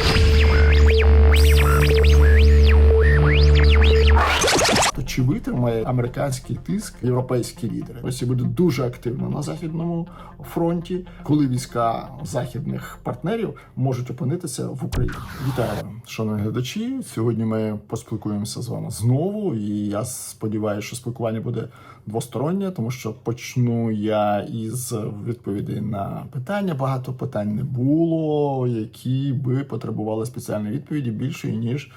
Podcast. То чи витримає американський тиск європейські лідери? Росія буде дуже активна на західному фронті, коли війська західних партнерів можуть опинитися в Україні. Вітаю, шановні глядачі. Сьогодні ми поспілкуємося з вами знову, і я сподіваюся, що спілкування буде двостороннє, тому що почну я із відповідей на питання. Багато питань не було, які би потребували спеціальної відповіді більшої ніж.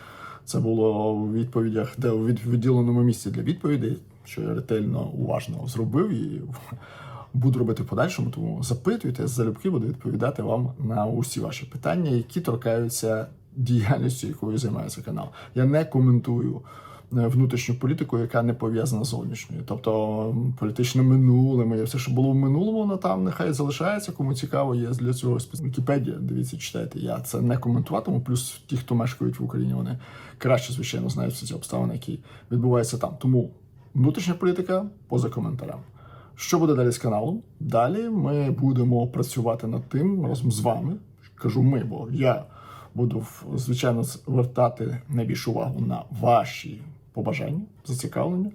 Це було в відповідях, де у відділеному місці для відповідей, що я ретельно уважно зробив і буду робити в подальшому. Тому запитуйте, залюбки буду відповідати вам на усі ваші питання, які торкаються діяльністю, якою займається канал. Я не коментую внутрішню політику, яка не пов'язана з зовнішньою, тобто політичне минуле, моє все, що було в минулому, воно там нехай залишається. Кому цікаво, є для цього Вікіпедія. Дивіться, читайте. Я це не коментуватиму. Плюс ті, хто мешкають в Україні, вони краще, звичайно, знають всі ці обставини, які відбуваються там. Тому внутрішня політика поза коментарем. Що буде далі з каналом? Далі ми будемо працювати над тим разом з вами. Кажу ми, бо я буду звичайно звертати найбільшу увагу на ваші побажання, зацікавлення.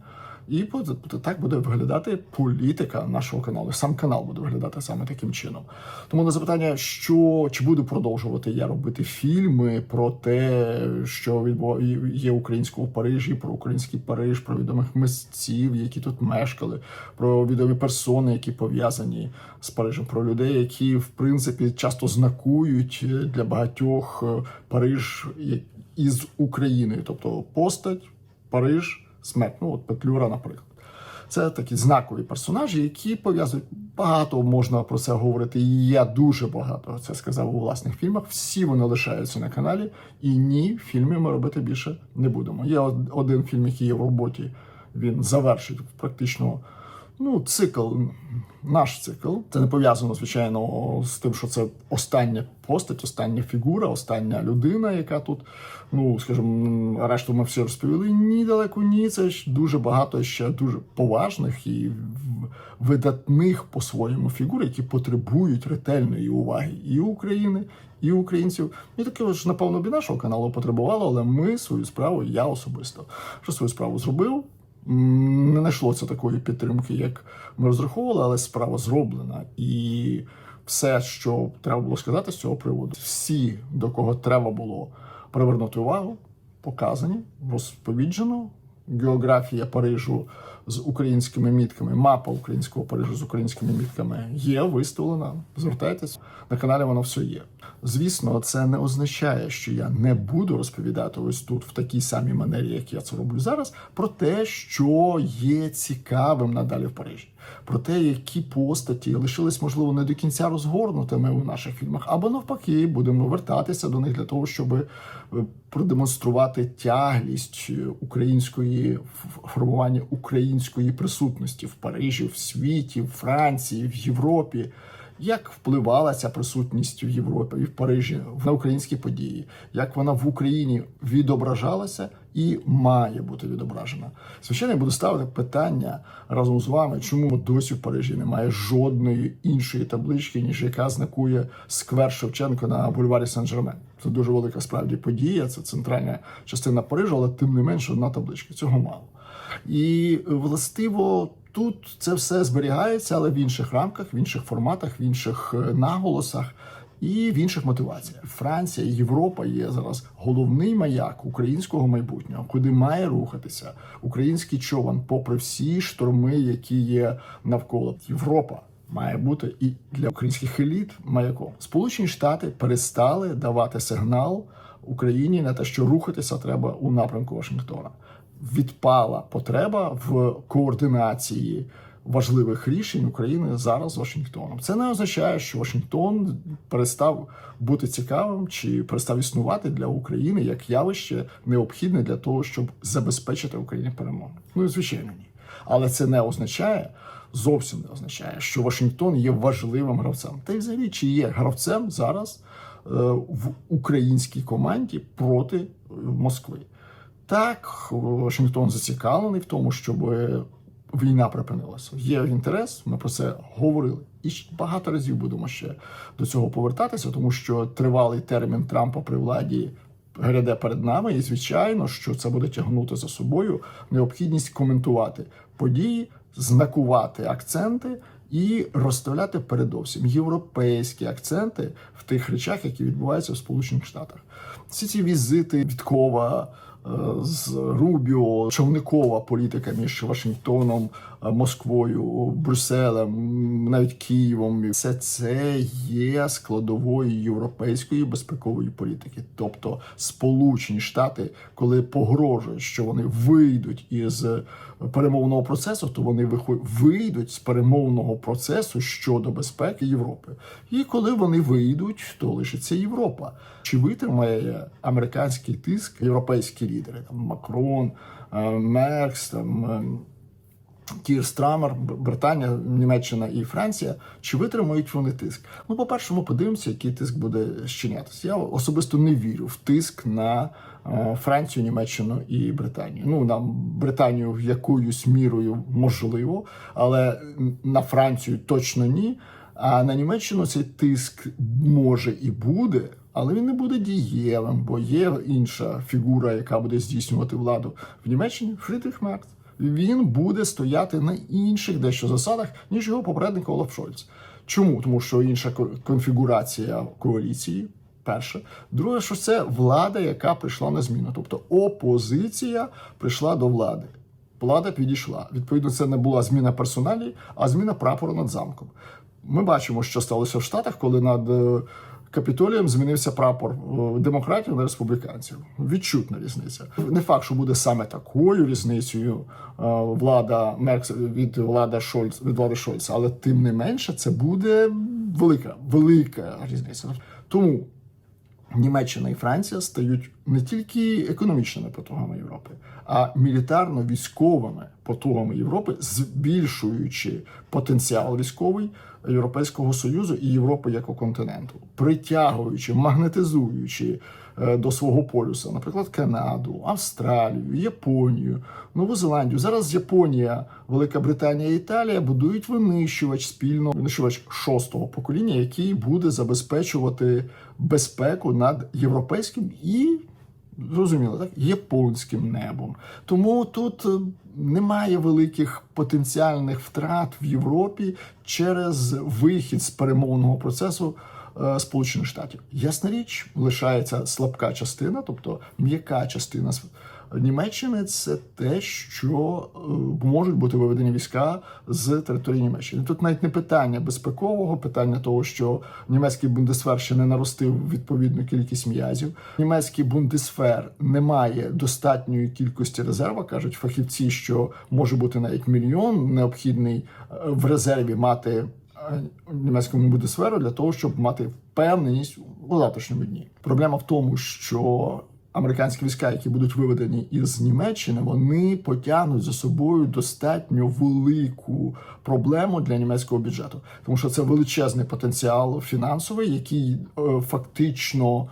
І по- так буде виглядати політика нашого каналу. Сам канал буде виглядати саме таким чином. Тому на запитання, що чи буду продовжувати я робити фільми про те, що є українського Парижі, про український Париж, про відомих митців, які тут мешкали, про відомі персони, які пов'язані з Парижем, про людей, які в принципі часто знакують для багатьох е, Париж із Україною, тобто постать, Париж, смерть. Ну от Петлюра, наприклад. Це такі знакові персонажі, які пов'язують багато можна про це говорити. І я дуже багато це сказав у власних фільмах. Всі вони лишаються на каналі. І ні, фільми ми робити більше не будемо. Є один фільм, який є в роботі. Він завершить практично ну, цикл, наш цикл. Це не пов'язано, звичайно, з тим, що це остання постать, остання фігура, остання людина, яка тут, ну скажімо, решту ми всі розповіли. Ні, далеко ні. Це ж дуже багато ще дуже поважних і видатних по-своєму фігур, які потребують ретельної уваги і України, і українців. І таке ж, напевно, б і нашого каналу потребувало, але ми свою справу, я особисто, що свою справу зробив. Не знайшлося такої підтримки, як ми розраховували, але справа зроблена. І все, що треба було сказати з цього приводу, всі, до кого треба було привернути увагу, показані, розповіджено. Географія Парижу з українськими мітками, мапа українського Парижу з українськими мітками є виставлена. Звертайтесь на каналі, воно все є. Звісно, це не означає, що я не буду розповідати ось тут в такій самій манері, як я це роблю зараз, про те, що є цікавим надалі в Парижі, про те, які постаті лишились, можливо, не до кінця розгорнутими у наших фільмах, або навпаки, будемо вертатися до них для того, щоб е, продемонструвати тяглість е, української формування української присутності в Парижі, в світі, в Франції, в Європі. Як впливала ця присутність в Європі і в Парижі на українські події, як вона в Україні відображалася і має бути відображена? Я буду ставити питання разом з вами, чому досі в Парижі немає жодної іншої таблички, ніж яка знакує сквер Шевченко на бульварі Сен-Жермен. Це дуже велика справді подія. Це центральна частина Парижу, але тим не менше одна табличка. Цього мало. І властиво тут це все зберігається, але в інших рамках, в інших форматах, в інших е, наголосах і в інших мотиваціях. Франція, Європа є зараз головний маяк українського майбутнього, куди має рухатися український човен, попри всі шторми, які є навколо Європа. Має бути і для українських еліт маяком. Сполучені Штати перестали давати сигнал Україні на те, що рухатися треба у напрямку Вашингтона відпала потреба в координації важливих рішень України зараз Вашингтоном. Це не означає, що Вашингтон перестав бути цікавим чи перестав існувати для України як явище необхідне для того, щоб забезпечити Україні перемогу. Ну і звичайно, ні. Але це не означає. Зовсім не означає, що Вашингтон є важливим гравцем. Та й взагалі чи є гравцем зараз е, в українській команді проти е, Москви. Так, Вашингтон зацікавлений в тому, щоб війна припинилася. Є інтерес, ми про це говорили. І багато разів будемо ще до цього повертатися, тому що тривалий термін Трампа при владі гряде перед нами, і звичайно, що це буде тягнути за собою необхідність коментувати події, знакувати акценти і розставляти передовсім європейські акценти в тих речах, які відбуваються в Сполучених Штатах. Всі ці візити Віткова е, з Рубіо, човникова політика між Вашингтоном, е, Москвою, Брюсселем, навіть Києвом. Все це є складовою європейської безпекової політики. Тобто Сполучені Штати, коли погрожують, що вони вийдуть із перемовного процесу, то вони вийдуть з перемовного процесу щодо безпеки Європи. І коли вони вийдуть, то лишиться Європа. Чи витримає американський тиск європейські лідери? Там Макрон, е, Меркс, там. Кір Страмер, Британія, Німеччина і Франція. Чи витримають вони тиск? Ну, по-перше, ми подивимося, який тиск буде щинятися. Я особисто не вірю в тиск на е, Францію, Німеччину і Британію. Ну, на Британію якоюсь мірою можливо, але на Францію точно ні. А на Німеччину цей тиск може і буде, але він не буде дієвим, бо є інша фігура, яка буде здійснювати владу в Німеччині Фрідріх Мерц він буде стояти на інших дещо засадах, ніж його попередник Олаф Шольц. Чому? Тому що інша конфігурація коаліції. Перше, друге, що це влада, яка прийшла на зміну. Тобто опозиція прийшла до влади. Влада підійшла. Відповідно, це не була зміна персоналі, а зміна прапору над замком. Ми бачимо, що сталося в Штатах, коли над е, Капітолієм змінився прапор е, демократів на республіканців. Відчутна різниця. Не факт, що буде саме такою різницею е, влада Меркс від влади Шольц від влади Шольца, але тим не менше це буде велика, велика різниця. Тому Німеччина і Франція стають не тільки економічними потугами Європи, а мілітарно-військовими потугами Європи, збільшуючи потенціал військовий Європейського союзу і Європи як континенту, притягуючи, магнетизуючи е, до свого полюса, наприклад, Канаду, Австралію, Японію, Нову Зеландію. Зараз Японія, Велика Британія і Італія будують винищувач спільно винищувач шостого покоління, який буде забезпечувати безпеку над європейським і зрозуміло, так японським небом. Тому тут е, немає великих потенціальних втрат в Європі через вихід з перемовного процесу. е, Сполучених Штатів ясна річ лишається слабка частина, тобто м'яка частина Німеччини. Це те, що е, можуть бути виведені війська з території Німеччини. Тут навіть не питання безпекового, питання того, що німецький бундесфер ще не наростив відповідну кількість м'язів. Німецький бундесфер не має достатньої кількості резерва. кажуть фахівці, що може бути навіть мільйон необхідний е, в резерві мати е, німецькому бундесферу для того, щоб мати впевненість у завтрашньому дні. Проблема в тому, що американські війська, які будуть виведені із Німеччини, вони потягнуть за собою достатньо велику проблему для німецького бюджету, тому що це величезний потенціал фінансовий, який е, фактично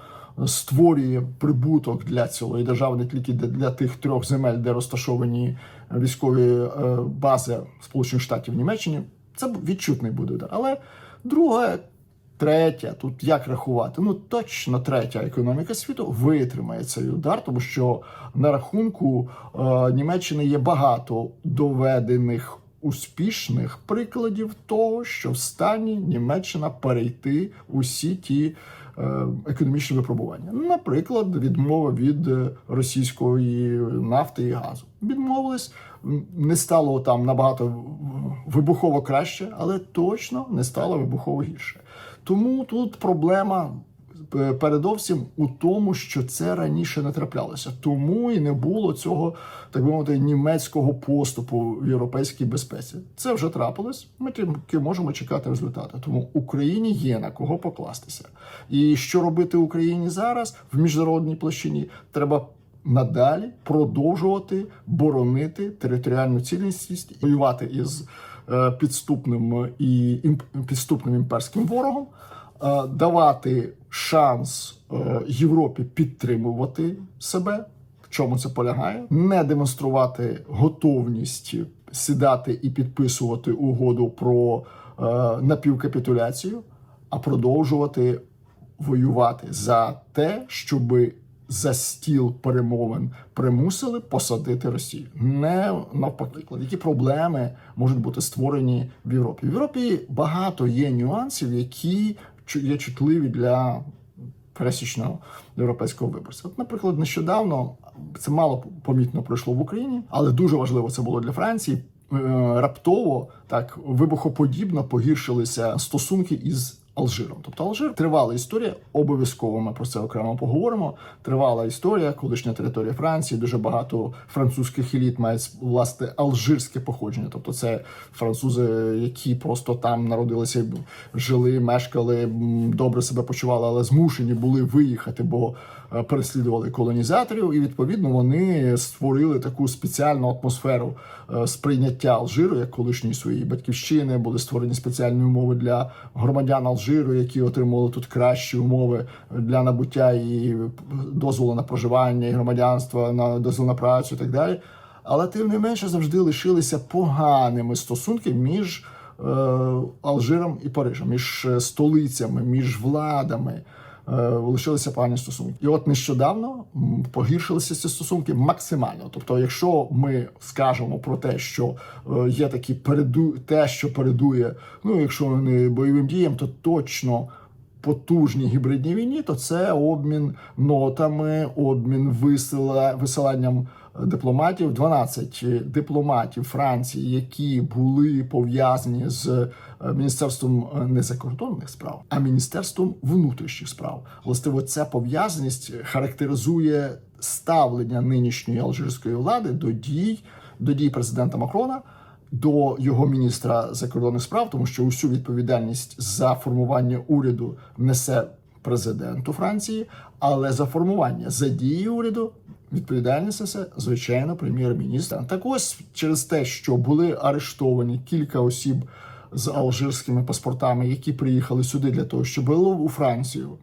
створює прибуток для цілої держави не тільки для, тих трьох земель, де розташовані військові е, бази Сполучених Штатів Німеччині. Це відчутний буде. Але друге, третя, тут як рахувати? Ну точно третя економіка світу витримає цей удар, тому що на рахунку е, Німеччини є багато доведених. Успішних прикладів того, що в стані Німеччина перейти усі ті е, економічні випробування. Наприклад, відмова від е, російської нафти і газу. Відмовились, не стало там набагато вибухово краще, але точно не стало вибухово гірше. Тому тут проблема е, передовсім у тому, що це раніше не траплялося. Тому і не було цього, так би мовити, німецького поступу в європейській безпеці. Це вже трапилось. Ми тільки можемо чекати результати. Тому Україні є на кого покластися. І що робити Україні зараз в міжнародній площині? Треба надалі продовжувати боронити територіальну цілісність, воювати із підступним і імп- підступним імперським ворогом, е, давати шанс е, Європі підтримувати себе. В чому це полягає? Не демонструвати готовність сідати і підписувати угоду про е, напівкапітуляцію, а продовжувати воювати за те, щоби за стіл перемовин примусили посадити Росію. Не навпаки, які проблеми можуть бути створені в Європі. В Європі багато є нюансів, які є чутливі для пересічного європейського виборця. От, наприклад, нещодавно це мало помітно пройшло в Україні, але дуже важливо це було для Франції. Е, Раптово так вибухоподібно погіршилися стосунки із Алжиром. Тобто Алжир тривала історія. Обов'язково ми про це окремо поговоримо. Тривала історія, колишня територія Франції. Дуже багато французьких еліт мають власне алжирське походження. Тобто, це французи, які просто там народилися, жили, мешкали, добре себе почували, але змушені були виїхати, бо переслідували колонізаторів, і відповідно вони створили таку спеціальну атмосферу е, сприйняття Алжиру як колишньої своєї батьківщини. Були створені спеціальні умови для громадян Алжиру, які отримували тут кращі умови для набуття і дозволу на проживання, і громадянства, на дозвіл на працю і так далі. Але тим не менше завжди лишилися поганими стосунки між е, Алжиром і Парижем, між е, столицями, між владами. Е, лишилися погані стосунки. І от нещодавно погіршилися ці стосунки максимально. Тобто, якщо ми скажемо про те, що е, є такі переду, те, що передує, ну якщо не бойовим діям, то точно. Потужній гібридній війні, то це обмін нотами, обмін висила, висиланням дипломатів. 12 дипломатів Франції, які були пов'язані з е, міністерством е, не закордонних справ, а міністерством внутрішніх справ. Властиво, ця пов'язаність характеризує ставлення нинішньої алжирської влади до дій до дій президента Макрона. До його міністра закордонних справ, тому що усю відповідальність за формування уряду несе президент у Франції, але за формування за дії уряду відповідальність несе звичайно прем'єр-міністр. Так ось через те, що були арештовані кілька осіб з алжирськими паспортами, які приїхали сюди для того, щоб у Францію,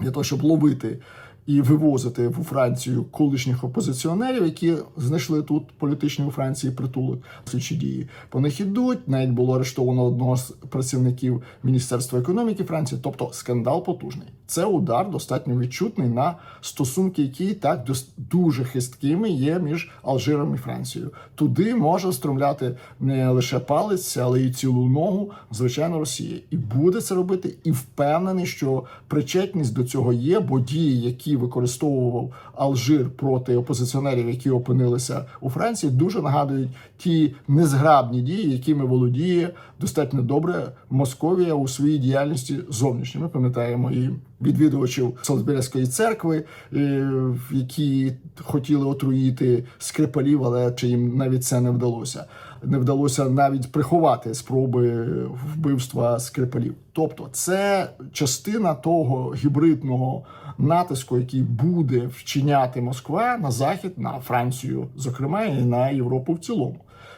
для того, щоб ловити і вивозити в Францію колишніх опозиціонерів, які знайшли тут політичний у Франції притулок. Слідчі дії по них ідуть. Навіть було арештовано одного з працівників Міністерства економіки Франції. Тобто скандал потужний. Це удар достатньо відчутний на стосунки, які так дуже хисткими є між Алжиром і Францією. Туди може струмляти не лише палець, але й цілу ногу, звичайно, Росія. І буде це робити, і впевнений, що причетність до цього є, бо дії, які використовував Алжир проти опозиціонерів, які опинилися у Франції, дуже нагадують ті незграбні дії, якими володіє достатньо добре Московія у своїй діяльності зовнішньої. Ми пам'ятаємо і відвідувачів Солсберської церкви, е, які хотіли отруїти скрипалів, але чи їм навіть це не вдалося. Не вдалося навіть приховати спроби вбивства скрипалів. Тобто, це частина того гібридного натиску, який буде вчиняти Москва на захід, на Францію, зокрема, і на Європу в цілому.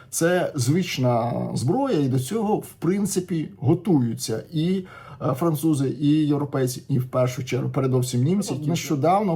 Це звична зброя, і до цього в принципі готуються і е, французи, і європейці, і в першу чергу, передовсім німці. Нещодавно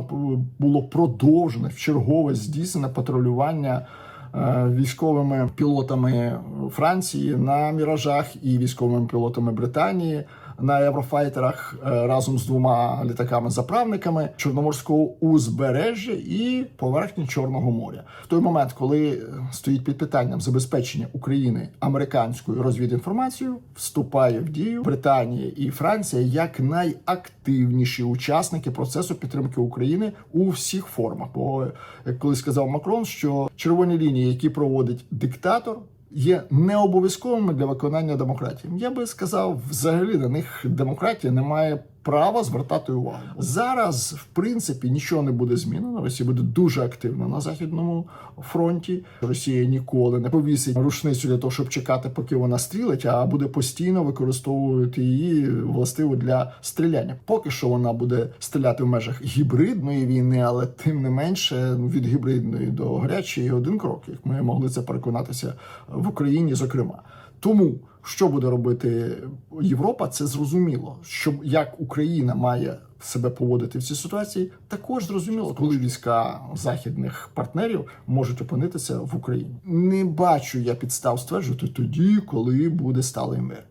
було продовжене в чергове здійснене патрулювання. Е, Військовими пілотами Франції на міражах і військовими пілотами Британії на єврофайтерах е, разом з двома літаками-заправниками Чорноморського узбережжя і поверхні Чорного моря. В той момент, коли е, стоїть під питанням забезпечення України американською розвідінформацією, вступає в дію Британія і Франція як найактивніші учасники процесу підтримки України у всіх формах. Бо як колись сказав Макрон, що червоні лінії, які проводить диктатор. Є не обов'язковими для виконання демократії. Я би сказав, взагалі на них демократія не має права звертати увагу. Зараз, в принципі, нічого не буде змінено. Росія буде дуже активна на західному фронті. Росія ніколи не повісить рушницю для того, щоб чекати, поки вона стрілить, а буде постійно використовувати її властиво для стріляння. Поки що вона буде стріляти в межах гібридної війни, але тим не менше від гібридної до гарячої один крок, як ми могли це переконатися в Україні, зокрема. Тому що буде робити Європа, це зрозуміло. Що як Україна має себе поводити в цій ситуації, також зрозуміло, коли війська західних партнерів можуть опинитися в Україні. Не бачу я підстав стверджувати тоді, коли буде сталий мир.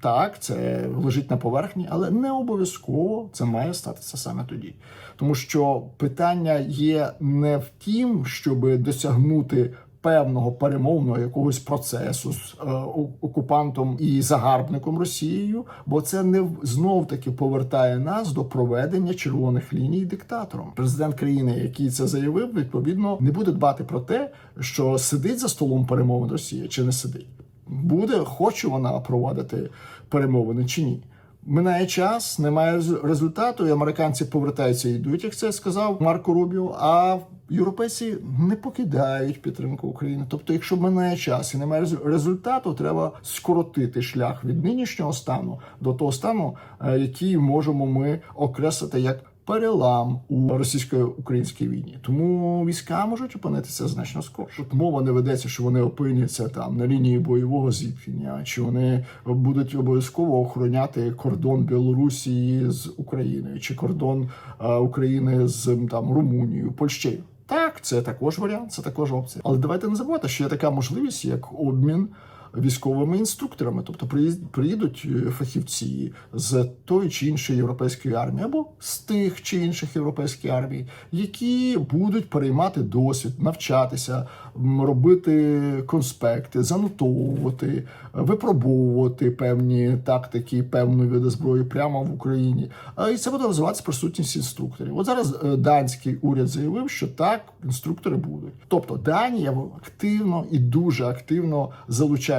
Так, це лежить на поверхні, але не обов'язково це має статися саме тоді. Тому що питання є не в тім, щоб досягнути певного перемовного якогось процесу з е, окупантом і загарбником Росією, бо це не знов таки повертає нас до проведення червоних ліній диктатором. Президент країни, який це заявив, відповідно не буде дбати про те, що сидить за столом перемовин Росія чи не сидить буде, хоче вона проводити перемовини чи ні. Минає час, немає рез- результату, і американці повертаються і йдуть, як це сказав Марко Рубіо. А європейці не покидають підтримку України. Тобто, якщо минає час і немає рез- результату, треба скоротити шлях від нинішнього стану до того стану, е, який можемо ми окреслити як перелам у російсько-українській війні. Тому війська можуть опинитися значно скорше. Мова не ведеться, що вони опиняться там на лінії бойового зіткнення, чи вони будуть обов'язково охороняти кордон Білорусі з Україною, чи кордон е, України з там Румунією, Польщею. Так, це також варіант, це також опція. Але давайте не забувати, що є така можливість, як обмін військовими інструкторами, тобто приїдуть е, фахівці з тої чи іншої європейської армії або з тих чи інших європейських армій, які будуть переймати досвід, навчатися, робити конспекти, занотовувати, випробовувати певні тактики, певні види зброї прямо в Україні. І це буде розвиватися присутність інструкторів. От зараз е, данський уряд заявив, що так інструктори будуть. Тобто Данія активно і дуже активно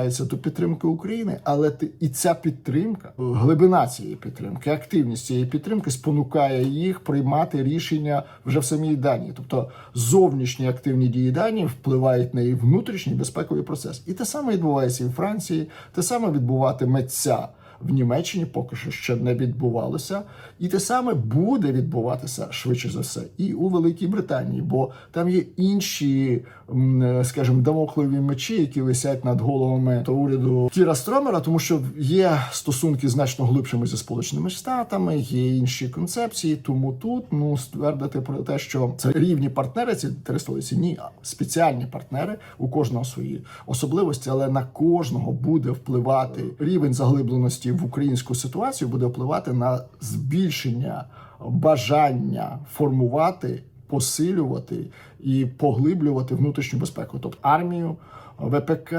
залучається до підтримки України, але і ця підтримка, е, глибина цієї підтримки, активність цієї підтримки спонукає їх приймати рішення вже в самій Данії. Тобто зовнішні активні дії Данії впливають на її внутрішній безпековий процес. І те саме відбувається і в Франції, те саме відбуватиметься в Німеччині поки що ще не відбувалося, і те саме буде відбуватися швидше за все і у Великій Британії, бо там є інші, скажімо, дамоклові мечі, які висять над головами того уряду Кіра Стромера, тому що є стосунки значно глибшими зі сполученими штатами, є інші концепції. Тому тут ну ствердити про те, що це рівні партнери ці три столиці, ні, спеціальні партнери у кожного свої особливості, але на кожного буде впливати рівень заглибленості в українську ситуацію, буде впливати на збільшення бажання формувати, посилювати і поглиблювати внутрішню безпеку, тобто армію. ВПК,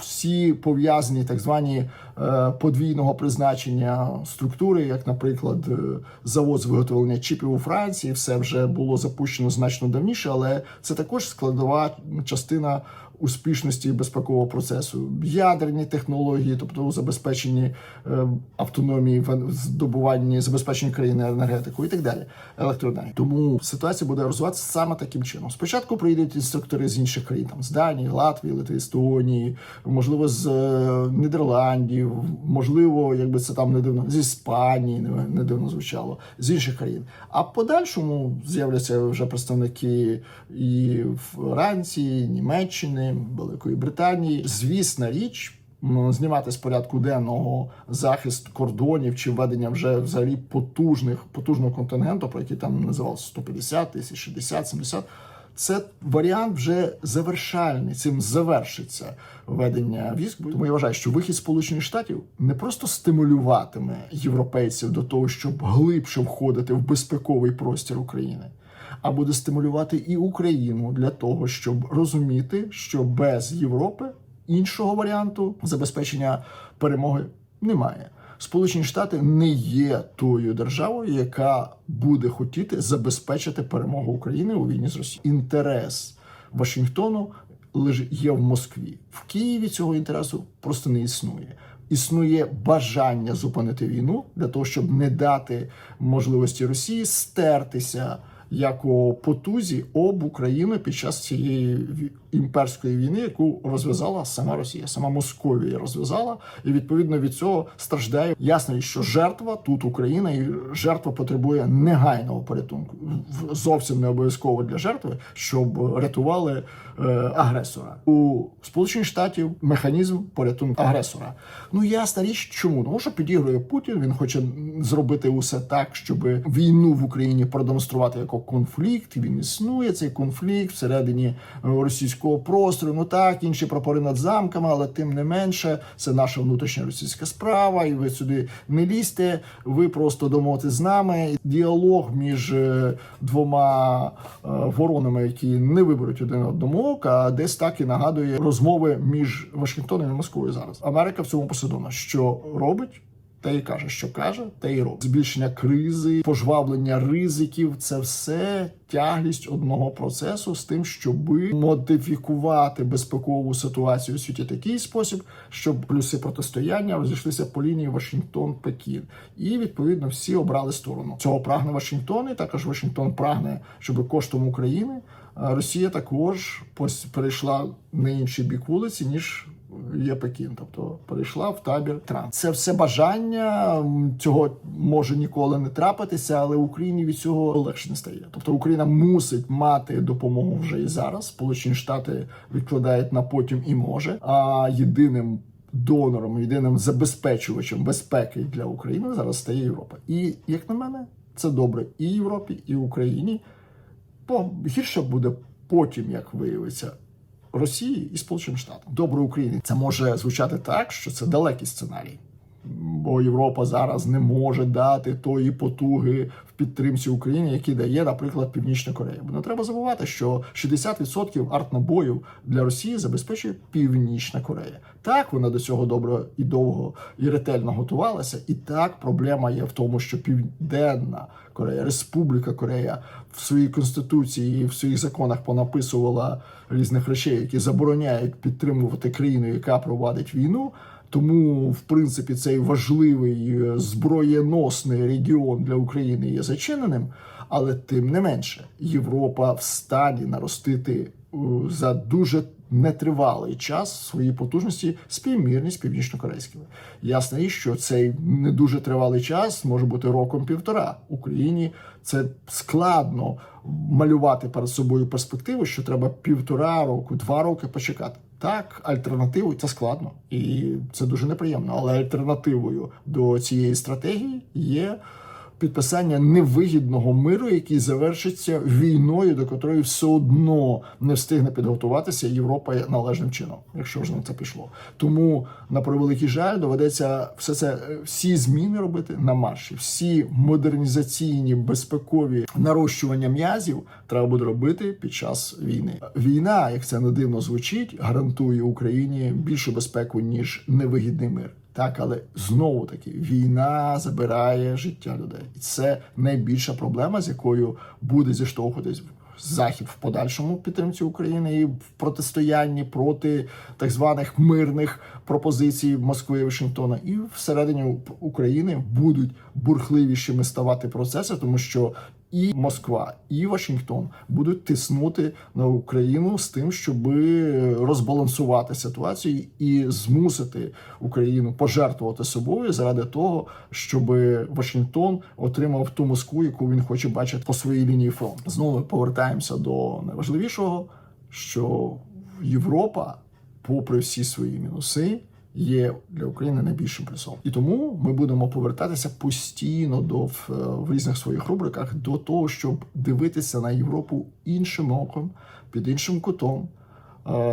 всі пов'язані так звані е, подвійного призначення структури, як, наприклад, е, завод з виготовлення чіпів у Франції, все вже було запущено значно давніше, але це також складова частина успішності безпекового процесу. Ядерні технології, тобто у забезпеченні е, автономії в здобуванні забезпечення країни енергетикою і так далі. Електроенергії. Тому ситуація буде розвиватися саме таким чином. Спочатку приїдуть інструктори з інших країн, там з Данії, Латвії, Литви, Естонії, можливо, з е, Нідерландів, можливо, якби це там не дивно, з Іспанії не дивно звучало, з інших країн. А в подальшому з'являться вже представники і Франції, Німеччини, Великої Британії. Звісна річ. Знімати з порядку денного захист кордонів чи введення вже взагалі потужних потужного контингенту, про який там називалося 150 тисяч, 60, 70, це варіант вже завершальний. Цим завершиться введення військ. Тому я вважаю, що вихід Сполучених Штатів не просто стимулюватиме європейців до того, щоб глибше входити в безпековий простір України, а буде стимулювати і Україну для того, щоб розуміти, що без Європи іншого варіанту забезпечення перемоги немає. Сполучені Штати не є тою державою, яка буде хотіти забезпечити перемогу України у війні з Росією. Інтерес Вашингтону є в Москві. В Києві цього інтересу просто не існує. Існує бажання зупинити війну для того, щоб не дати можливості Росії стертися як потузі об Україну під час цієї імперської війни, яку розв'язала сама Росія, сама Московія розв'язала, і відповідно від цього страждає. Ясно, що жертва тут Україна, і жертва потребує негайного порятунку. Зовсім не обов'язково для жертви, щоб рятували е, агресора у Сполучених Штатів. Механізм порятунку агресора. Ну ясна річ, чому тому, що підігрує Путін. Він хоче зробити усе так, щоб війну в Україні продемонструвати як конфлікт. Він існує цей конфлікт всередині е, російського простору. Ну так, інші прапори над замками, але тим не менше, це наша внутрішня російська справа, і ви сюди не лізьте. Ви просто домовитесь з нами. Діалог між е, двома е, воронами, які не виберуть один одному ока, десь так і нагадує розмови між Вашингтоном і Москвою зараз. Америка в цьому послідовна, що робить. Те і каже, що каже, те і робить. Збільшення кризи, пожваблення ризиків це все тяглість одного процесу з тим, щоб модифікувати безпекову ситуацію у світі такий спосіб, щоб плюси протистояння розійшлися по лінії Вашингтон-Пекін. І відповідно всі обрали сторону. Цього прагне Вашингтон, і також Вашингтон прагне, щоб коштом України Росія також перейшла на інший бік вулиці, ніж є Пекін, тобто перейшла в табір Трамп. Це все бажання цього може ніколи не трапитися, але Україні від цього легше не стає. Тобто Україна мусить мати допомогу вже і зараз. Сполучені Штати відкладають на потім і може. А єдиним донором, єдиним забезпечувачем безпеки для України зараз стає Європа. І як на мене, це добре і Європі, і Україні. Бо гірше буде потім, як виявиться, Росії і Сполученим Штатам. Добре Україні. Це може звучати так, що це далекий сценарій. Бо Європа зараз не може дати тої потуги в підтримці України, які дає, наприклад, Північна Корея. Бо не треба забувати, що 60% артнабою для Росії забезпечує Північна Корея. Так вона до цього добре і довго і ретельно готувалася. І так проблема є в тому, що Південна Корея, Республіка Корея в своїй конституції і в своїх законах понаписувала різних речей, які забороняють підтримувати країну, яка провадить війну. Тому, в принципі, цей важливий е, зброєносний регіон для України є зачиненим, але тим не менше, Європа в стані наростити е, за дуже нетривалий час свої потужності співмірні з північно-корейськими. Ясно, і що цей не дуже тривалий час може бути роком півтора. Україні це складно малювати перед собою перспективу, що треба півтора року, два роки почекати. Так, альтернативу це складно і це дуже неприємно. Але альтернативою до цієї стратегії є підписання невигідного миру, який завершиться війною, до котрої все одно не встигне підготуватися Європа належним чином, якщо ж на це пішло. Тому на превеликий жаль доведеться все це е, всі зміни робити на марші, всі модернізаційні безпекові нарощування м'язів треба буде робити під час війни. Війна, як це не дивно звучить, гарантує Україні більшу безпеку ніж невигідний мир. Так, але знову таки війна забирає життя людей, і це найбільша проблема, з якою буде зіштовхуватись Захід в подальшому підтримці України і в протистоянні проти так званих мирних пропозицій Москви і Вашингтона, і всередині України будуть бурхливішими ставати процеси, тому що і Москва, і Вашингтон будуть тиснути на Україну з тим, щоб розбалансувати ситуацію і змусити Україну пожертвувати собою заради того, щоб Вашингтон отримав ту Москву, яку він хоче бачити по своїй лінії фронту. Знову повертаємося до найважливішого, що Європа, попри всі свої мінуси. Є для України найбільшим плюсом, і тому ми будемо повертатися постійно до в, в різних своїх рубриках до того, щоб дивитися на Європу іншим оком, під іншим кутом, е,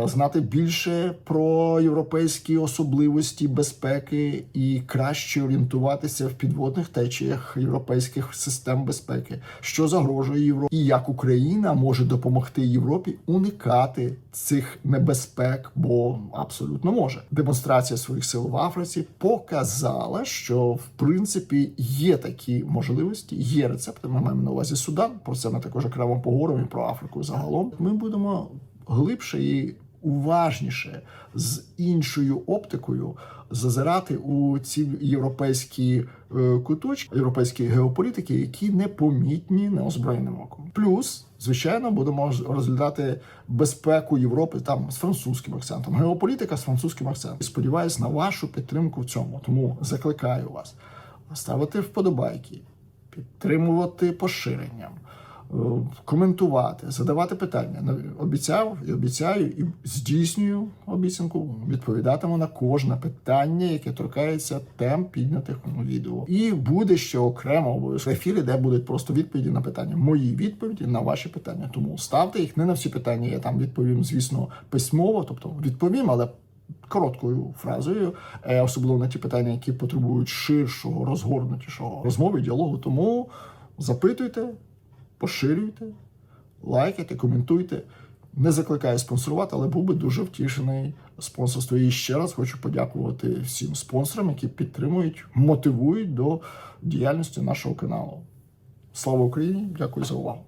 знати більше про європейські особливості безпеки і краще орієнтуватися в підводних течіях європейських систем безпеки, що загрожує Європі, і як Україна може допомогти Європі уникати цих небезпек, бо абсолютно може. Демонстрація своїх сил в Африці показала, що в принципі є такі можливості, є рецепти. Ми маємо на увазі Судан. Про це ми також окремо поговоримо і про Африку загалом. Ми будемо глибше і уважніше з іншою оптикою зазирати у ці європейські е, куточки, європейські геополітики, які непомітні неозброєним оком. Плюс, звичайно, будемо розглядати безпеку Європи там з французьким акцентом. Геополітика з французьким акцентом. Сподіваюсь на вашу підтримку в цьому. Тому закликаю вас ставити вподобайки, підтримувати поширенням. Коментувати, задавати питання. Обіцяв і обіцяю, і здійснюю обіцянку. Відповідатиму на кожне питання, яке торкається тем піднятих у відео. І буде ще окремо обов'язково ефіри, де будуть просто відповіді на питання. Мої відповіді на ваші питання. Тому ставте їх не на всі питання. Я там відповім, звісно, письмово, тобто відповім, але короткою фразою, е, особливо на ті питання, які потребують ширшого, розгорнутішого розмови, діалогу. Тому запитуйте, поширюйте, лайкайте, коментуйте. Не закликаю спонсорувати, але був би дуже втішений спонсорство. І ще раз хочу подякувати всім спонсорам, які підтримують, мотивують до діяльності нашого каналу. Слава Україні! Дякую за увагу.